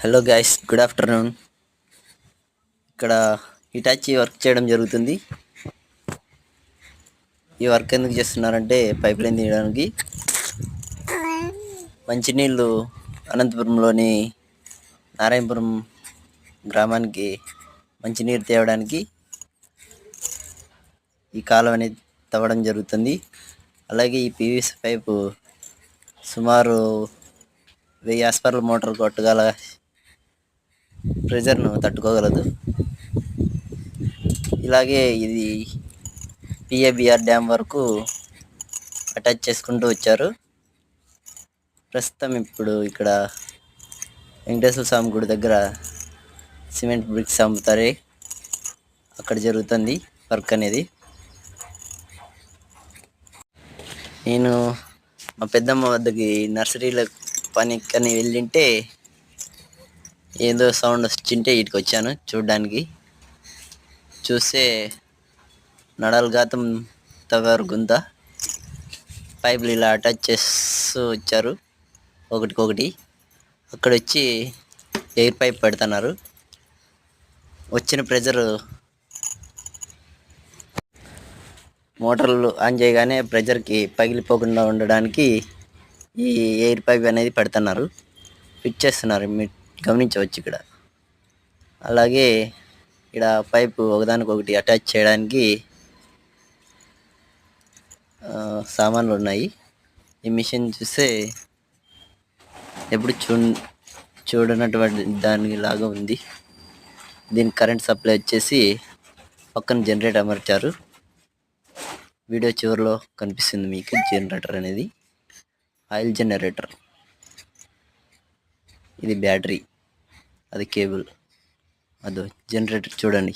Hello guys good afternoon ఇక్కడ Hitachi work చేయడం జరుగుతుంది. ఈ వర్క్ ఎందుకు చేస్తున్నారంటే పైప్ లైన్ తీయడానికి. మంచినీళ్ళు అనంతపురంలోని నారాయణపురం గ్రామానికి మంచినీరు తేవడానికి ఈ కాలువ అనేది తవ్వడం జరుగుతుంది. అలాగే ఈ పీవీసీ పైపు సుమారు వెయ్యి ఆస్పర్ల మోటార్ కొట్టగల ప్రెజర్ను తట్టుకోగలదు. ఇలాగే ఇది పిఏబిఆర్ డ్యామ్ వరకు అటాచ్ చేసుకుంటూ వచ్చారు. ప్రస్తుతం ఇప్పుడు ఇక్కడ వెంకటేశ్వర స్వామి గుడి దగ్గర సిమెంట్ బ్రిక్స్ అమ్ముతారే. అక్కడ జరుగుతుంది వర్క్ అనేది. నేను మా పెద్దమ్మ వద్దకి నర్సరీలో పనికి వెళ్ళింటే ఏదో సౌండ్ వచ్చింటే ఇటుకు వచ్చాను చూడ్డానికి. చూస్తే నడల గాతం తవ్వారు గుంత. పైపులు ఇలా అటాచ్ చేస్తూ వచ్చారు. ఒకటికొకటి. అక్కడ వచ్చి ఎయిర్ పైప్ పెడుతున్నారు. వచ్చిన ప్రెజర్ మోటార్లు ఆన్ చేయగానే ప్రెజర్కి పగిలిపోకుండా ఉండడానికి ఈ ఎయిర్ పైప్ అనేది పెడుతున్నారు. ఫిట్ చేస్తున్నారు మీరు గమనించవచ్చు ఇక్కడ. అలాగే ఇక్కడ పైపు ఒకదానికొకటి అటాచ్ చేయడానికి సామాన్లు ఉన్నాయి. ఈ మిషన్ చూస్తే ఎప్పుడు చూ చూడనటువంటి దాని లాగా ఉంది. దీని కరెంట్ సప్లై వచ్చేసి పక్కన జనరేటర్ అమర్చారు. వీడియో చివరిలో కనిపిస్తుంది మీకు జనరేటర్ అనేది. Oil generator. ఇది బ్యాటరీ. అది కేబుల్. అదో జనరేటర్ చూడండి.